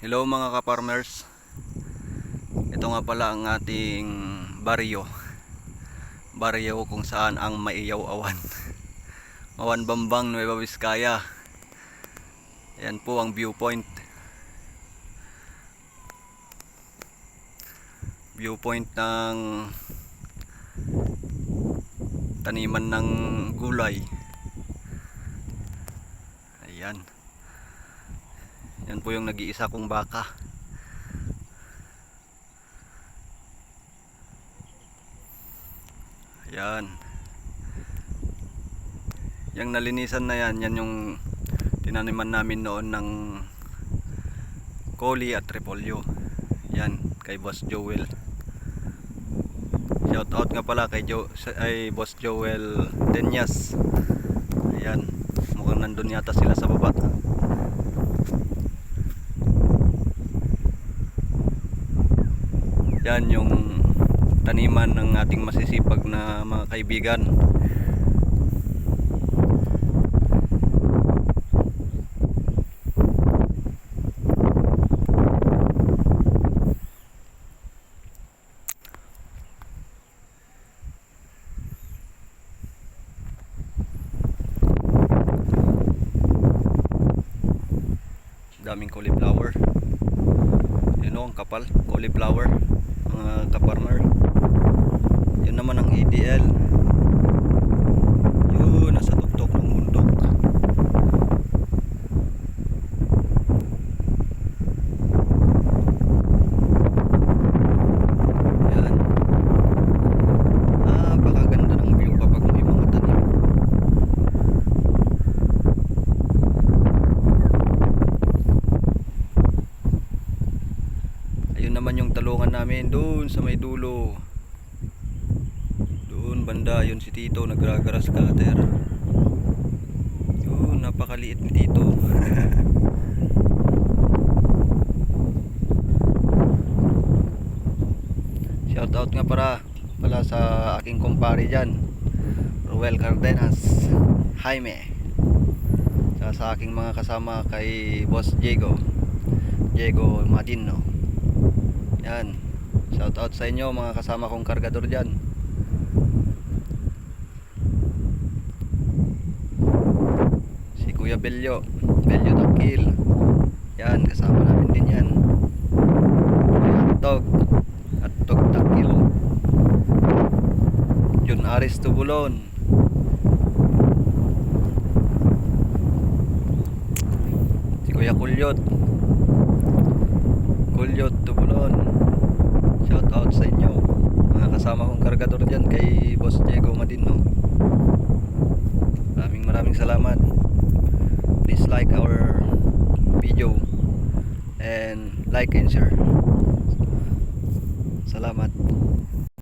Hello mga ka-farmers. Ito nga pala ang ating baryo. Baryo kung saan ang maiyaw awan Mawan Bambang, Nueva Vizcaya. Yan po ang viewpoint. Viewpoint ng Taniman ng gulay. Ayan yan po yung nag-iisa kong baka. Yan. Yung nalinisan na yan, yan yung tinaniman namin noon ng Coli at Repolyo. Yan, kay Boss Joel. Shout out nga pala kay jo ay Boss Joel Denyas. Ayan, mukhang nandun yata sila sa baba. Yan yung taniman ng ating masisipag na mga kaibigan. Daming cauliflower. Yun o, ang kapal. Cauliflower. Mga kaparmer. Yun naman ang ADL. Yun, nasa tuktok ng bundok. Yan. Ah, baka ganda ng view kapag may mga tanim. Ayun naman yung talungan namin doon sa may dulo. Doon banda yun si Tito nagragaras cutter. Yun, napakaliit ni Tito. Shout out nga para pala sa aking kumpare dyan. Ruel Cardenas, Jaime. Sa, sa aking mga kasama kay Boss Diego. Diego Madino. Yan. Shout out sa inyo mga kasama kong kargador dyan. Si Kuya Belyo. Belyo Takil. Yan, kasama namin din yan. Kuya Tog. At Tog Takil. Jun Aris Tubulon. Si Kuya Kulyot. Kulyot Tubulon. Shout out sa inyo. Mga kasama kong kargador dyan kay Boss Diego Madino. Maraming maraming salamat. Please like our video and like and share. Salamat.